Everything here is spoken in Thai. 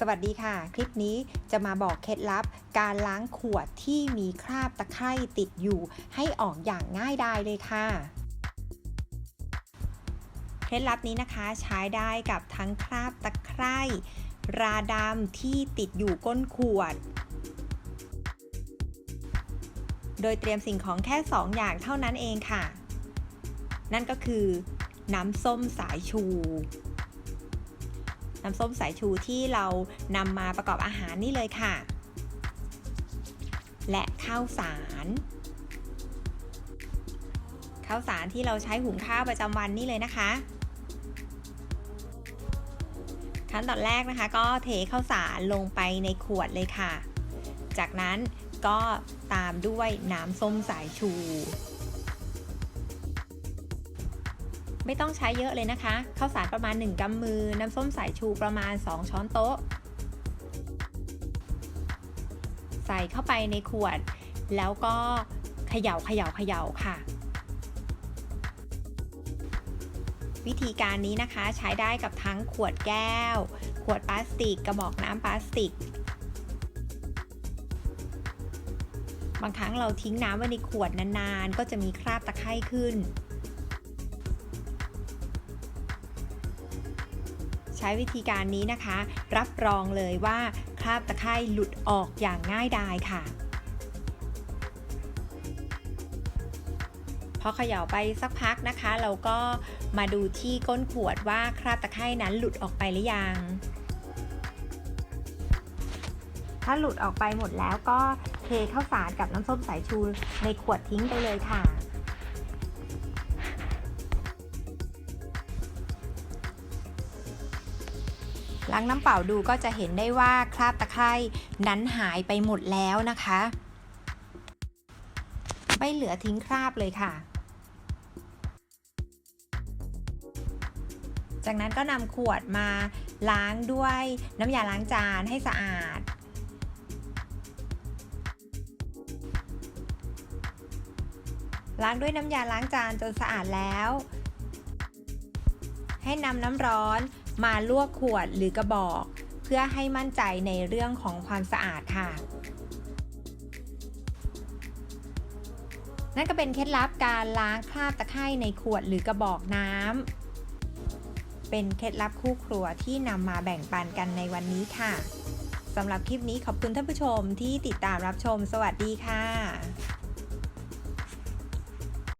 สวัสดีค่ะ คลิปนี้จะมาบอกเคล็ดลับ การล้างขวดที่มีคราบตะไคร่ติดอยู่ ให้ออกอย่างง่ายดายเลยค่ะ เคล็ดลับนี้นะคะใช้ได้กับทั้งคราบตะไคร่ราดำที่ติดอยู่ก้นขวด โดยเตรียมสิ่งของแค่ 2 อย่างเท่านั้นเองค่ะ นั่นก็คือ น้ำส้มสายชู น้ำส้มสายชูที่เรานำมาประกอบอาหารนี่เลยค่ะ และข้าวสารข้าวสารที่เราใช้หุงข้าวประจำวันนี่เลยนะคะ ขั้นตอนแรกนะคะก็เทข้าวสารลงไปในขวดเลยค่ะ จากนั้นก็ตามด้วยน้ำส้มสายชู ไม่ต้องใช้เยอะเลยนะคะ ข้าวสารประมาณ 1กำมือ น้ำส้มสายชูประมาณ 2 ช้อนโต๊ะ ใส่เข้าไปในขวด แล้วก็เขย่าเขย่าเขย่าค่ะ วิธีการนี้นะคะใช้ได้กับทั้งขวดแก้ว ขวดพลาสติก กระบอกน้ำพลาสติก บางครั้งเราทิ้งน้ำไว้ในขวดนานๆ ก็จะมีคราบตะไคร่ขึ้น ช้วิธีการนี้นะคะ รับรองเลยว่าคราบตะไคร่หลุดออกอย่างง่ายดายค่ะพอเขย่าไปสักพักนะคะ เราก็มาดูที่ก้นขวดว่าคราบตะไคร่นั้นหลุดออกไปหรือยัง ถ้าหลุดออกไปหมดแล้วก็เทข้าวสารกับน้ำส้มสายชูในขวดทิ้งไปเลยค่ะ ล้างน้ำเปล่าดูก็จะเห็นได้ว่าคราบตะไคร่นั้นหายไปหมดแล้วนะคะ ไม่เหลือทิ้งคราบเลยค่ะ จากนั้นก็นำขวดมาล้างด้วยน้ำยาล้างจานให้สะอาดล้างด้วยน้ำยาล้างจานจนสะอาดแล้ว ให้นำน้ำร้อน มาลวกขวดหรือกระบอก เพื่อให้มั่นใจในเรื่องของความสะอาดค่ะ นั่นก็เป็นเคล็ดลับการล้างคราบตะไคร่ในขวดหรือกระบอกน้ำเป็นเคล็ดลับคู่ครัวที่นำมาแบ่งปันกันในวันนี้ค่ะสำหรับคลิปนี้ขอบคุณท่านผู้ชมที่ติดตามรับชม สวัสดีค่ะ